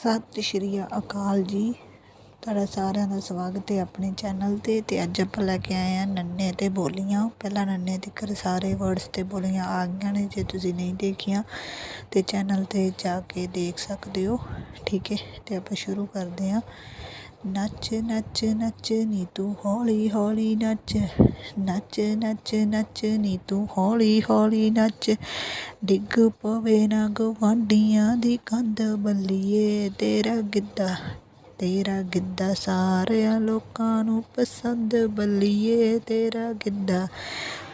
ਸਤਿ ਸ਼੍ਰੀ ਅਕਾਲ ਜੀ। ਤੁਹਾਡਾ ਸਾਰਿਆਂ ਦਾ ਸਵਾਗਤ ਹੈ ਆਪਣੇ ਚੈਨਲ 'ਤੇ ਤੇ ਅੱਜ ਆਪਾਂ ਲੈ ਕੇ ਆਏ ਆ ਨੰਨੇ ਤੇ ਬੋਲੀਆਂ। ਪਹਿਲਾਂ ਨੰਨੇ ਤੀਕਰ ਸਾਰੇ ਵਰਡਸ ਤੇ ਬੋਲੀਆਂ ਆ ਗਈਆਂ ਨੇ, ਜੇ ਤੁਸੀਂ ਨਹੀਂ ਦੇਖੀਆਂ ਤੇ ਚੈਨਲ 'ਤੇ ਜਾ ਕੇ ਦੇਖ ਸਕਦੇ ਹੋ। ਠੀਕ ਹੈ, ਤੇ ਆਪਾਂ ਸ਼ੁਰੂ ਕਰਦੇ ਹਾਂ। ਨੱਚ ਨੱਚ ਨੱਚ ਨੀ ਤੂੰ ਹੌਲੀ ਹੌਲੀ ਨੱਚ। ਨੱਚ ਨੱਚ ਨੱਚ ਨੀ ਤੂੰ ਹੌਲੀ ਹੌਲੀ ਨੱਚ। ਡਿੱਗ ਪਵੇ ਨਾ ਗਵਾਂਢੀਆਂ ਦੀ ਕੰਧ ਬੱਲੀਏ। ਤੇਰਾ ਗਿੱਧਾ ਤੇਰਾ ਗਿੱਧਾ ਸਾਰਿਆਂ ਲੋਕਾਂ ਨੂੰ ਪਸੰਦ ਬੱਲੀਏ। ਤੇਰਾ ਗਿੱਧਾ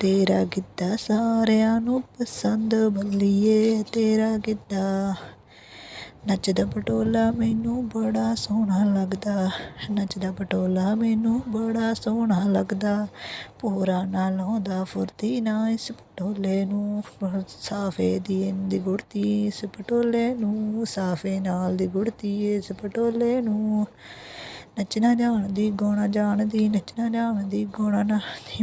ਤੇਰਾ ਗਿੱਧਾ ਸਾਰਿਆਂ ਨੂੰ ਪਸੰਦ ਬੱਲੀਏ। ਤੇਰਾ ਗਿੱਧਾ ਨੱਚਦਾ ਪਟੋਲਾ ਮੈਨੂੰ ਬੜਾ ਸੋਹਣਾ ਲੱਗਦਾ। ਨੱਚਦਾ ਪਟੋਲਾ ਮੈਨੂੰ ਬੜਾ ਸੋਹਣਾ ਲੱਗਦਾ। ਭੋਰਾ ਨਾ ਲਾਉਂਦਾ ਫੁਰਤੀ ਨਾ ਇਸ ਪਟੋਲੇ ਨੂੰ। ਸਾਫੇ ਦੀ ਇੰਦੀ ਗੁੜਤੀ ਇਸ ਪਟੋਲੇ ਨੂੰ। ਸਾਫੇ ਨਾਲ ਦੀ ਗੁੜਤੀ ਇਸ ਪਟੋਲੇ ਨੂੰ। ਨੱਚਣਾ ਜਾਣਦੀ, ਗਾਉਣਾ ਜਾਣਦੀ, ਨੱਚਣਾ ਜਾਣਦੀ, ਗਾਉਣਾ ਨਾ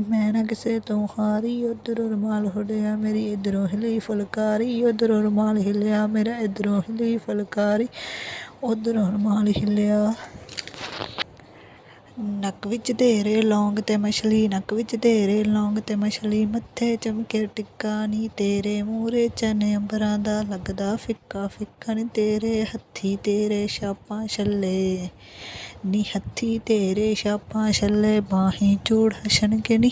ਮੈਂ ਨਾ ਕਿਸੇ ਤੋਂ ਹਾਰੀ, ਉਧਰੋਂ ਰੁਮਾਲ ਹੁੜਿਆ ਮੇਰੀ ਇਧਰੋਂ ਹਿਲੀ ਫੁਲਕਾਰੀ। ਉਧਰੋਂ ਰੁਮਾਲ ਹਿਲਿਆ, ਮੇਰਾ ਇਧਰੋਂ ਹਿਲੀ ਫੁਲਕਾਰੀ। ਉਧਰੋਂ ਰੁਮਾਲ ਹਿਲਿਆ। ਨੱਕ ਵਿੱਚ ਧੇਰੇ ਲੌਂਗ ਤੇ ਮਛਲੀ, ਨੱਕ ਵਿੱਚ ਧੇਰੇ ਲੌਂਗ ਤੇ ਮਛਲੀ। ਮੱਥੇ ਚਮਕੇ ਟਿੱਕਾ ਨੀ ਤੇਰੇ ਮੂਰੇ ਚਨੇ ਅੰਬਰਾਂ ਦਾ ਲੱਗਦਾ ਫਿੱਕਾ ਫਿੱਕਾ ਨੀ ਤੇਰੇ। ਹੱਥੀ ਤੇਰੇ, ਛਾਪਾਂ ਛੱਲੇ। ਨੀ ਹੱਥੀ ਤੇਰੇ ਛਾਪਾਂ ਛੱਲੇ ਬਾਹੀਂ ਚੂੜ ਹਸਣਗੇ ਨੀ।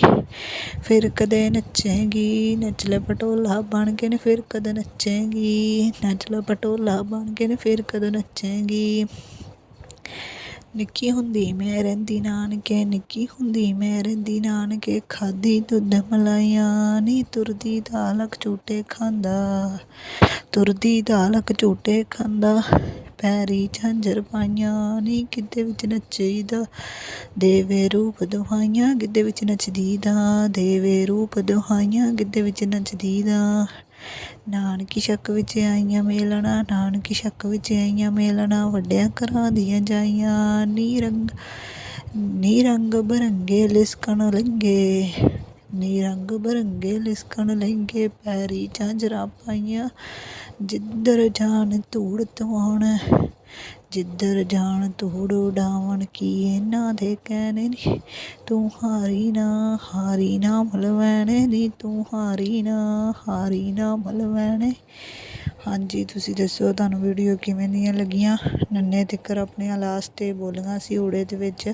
ਫਿਰ ਕਦੇ ਨੱਚੇਗੀ, ਨੱਚ ਪਟੋਲਾ ਬਣ ਕੇ ਨੀ। ਫਿਰ ਕਦੇ ਨੱਚੇਗੀ ਨੱਚਲਾ ਪਟੋਲਾ ਬਣ ਕੇ ਨੀ। ਫਿਰ ਕਦੇ ਨੱਚੇਗੀ। ਨਿੱਕੀ ਹੁੰਦੀ ਮੈਂ ਰਹਿੰਦੀ ਨਾਨਕੇ, ਨਿੱਕੀ ਹੁੰਦੀ ਮੈਂ ਰਹਿੰਦੀ ਨਾਨਕੇ। ਖਾਦੀ ਦੁੱਧ ਮਲਾਈਆਂ, ਨੀ ਤੁਰਦੀ ਦਾਲਕ ਝੂਟੇ ਖਾਂਦਾ। ਤੁਰਦੀ ਦਾਲਕ ਝੂਟੇ ਖਾਂਦਾ। ਪੈਰੀ ਝਾਂਜਰ ਪਾਈਆਂ ਨੀ ਗਿੱਧੇ ਵਿੱਚ ਨੱਚੀਦਾ। ਦੇਵੇ ਰੂਪ ਦੁਹਾਈਆਂ ਗਿੱਧੇ ਵਿੱਚ ਨੱਚਦੀ ਦਾ ਦੇਵੇ ਰੂਪ ਦੁਹਾਈਆਂ ਗਿੱਧੇ ਵਿੱਚ ਨੱਚਦੀ ਦਾ ਨਾਨਕੀ ਸ਼ੱਕ ਵਿੱਚ ਆਈਆਂ ਮੇਲਣਾ, ਨਾਨਕੀ ਸ਼ੱਕ ਵਿੱਚ ਆਈਆਂ ਮੇਲਣਾ, ਵੱਡਿਆਂ ਘਰਾਂ ਦੀਆਂ ਜਾਈਆਂ। ਨੀ ਰੰਗ ਨੀ ਰੰਗ ਬਰੰਗੇ ਲਿਸਕਣ ਲੰਗੇ। ਨੀ ਰੰਗ ਬਰੰਗੇ ਲਿਸਕਣ ਲਹਿੰਗੇ ਪੈਰੀ ਝਾਂਜਰਾਂ ਪਾਈਆਂ। ਜਿੱਧਰ ਜਾਣ ਧੂੜ ਤਵਾਉਣ ਜਿੱਧਰ ਜਾਣ ਧੂੜ ਉਡਾਵਣ, ਕੀ ਇਹਨਾਂ ਦੇ ਕਹਿਣੇ ਨੀ? ਤੂੰ ਹਾਰੀ ਨਾ ਹਾਰੀ ਨਾ ਮਲਵੈਣੇ ਨੀ, ਤੂੰ ਹਾਰੀ ਨਾ ਹਾਰੀ ਨਾ ਮਲਵੈਣੇ। ਹਾਂਜੀ, ਤੁਸੀਂ ਦੱਸੋ ਤੁਹਾਨੂੰ ਵੀਡੀਓ ਕਿਵੇਂ ਦੀਆਂ ਲੱਗੀਆਂ? ਨੰਨੇ ਤਿੱਕਰ ਆਪਣੀਆਂ ਲਾਸਟ 'ਤੇ ਬੋਲੀਆਂ ਸੀ ਊੜੇ ਦੇ ਵਿੱਚ,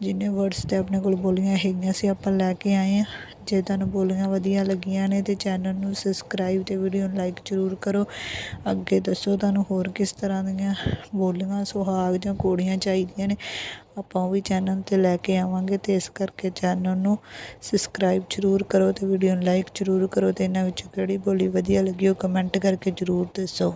ਜਿੰਨੇ ਵਰਡਸ 'ਤੇ ਆਪਣੇ ਕੋਲ ਬੋਲੀਆਂ ਹੈਗੀਆਂ ਸੀ, ਆਪਾਂ ਲੈ ਕੇ ਆਏ ਹਾਂ। ਜੇ ਤੁਹਾਨੂੰ ਬੋਲੀਆਂ ਵਧੀਆ ਲੱਗੀਆਂ ਨੇ ਤੇ ਚੈਨਲ ਨੂੰ ਸਬਸਕ੍ਰਾਈਬ ਤੇ ਵੀਡੀਓ ਨੂੰ ਲਾਈਕ ਜ਼ਰੂਰ ਕਰੋ। ਅੱਗੇ ਦੱਸੋ ਤੁਹਾਨੂੰ ਹੋਰ ਕਿਸ ਤਰ੍ਹਾਂ ਦੀਆਂ ਬੋਲੀਆਂ, ਸੁਹਾਗ ਜਾਂ ਕੋੜੀਆਂ ਚਾਹੀਦੀਆਂ ਨੇ। ਆਪਾਂ ਉਹ ਵੀ ਚੈਨਲ 'ਤੇ ਲੈ ਕੇ ਆਵਾਂਗੇ ਤੇ ਇਸ ਕਰਕੇ ਚੈਨਲ ਨੂੰ ਸਬਸਕ੍ਰਾਈਬ ਜ਼ਰੂਰ ਕਰੋ ਤੇ ਵੀਡੀਓ ਨੂੰ ਲਾਈਕ ਜ਼ਰੂਰ ਕਰੋ ਤੇ ਇਹਨਾਂ ਵਿੱਚੋਂ ਕਿਹੜੀ ਬੋਲੀ ਵਧੀਆ ਲੱਗੀ ਉਹ ਕਮੈਂਟ ਕਰਕੇ ਜ਼ਰੂਰ ਦੱਸੋ।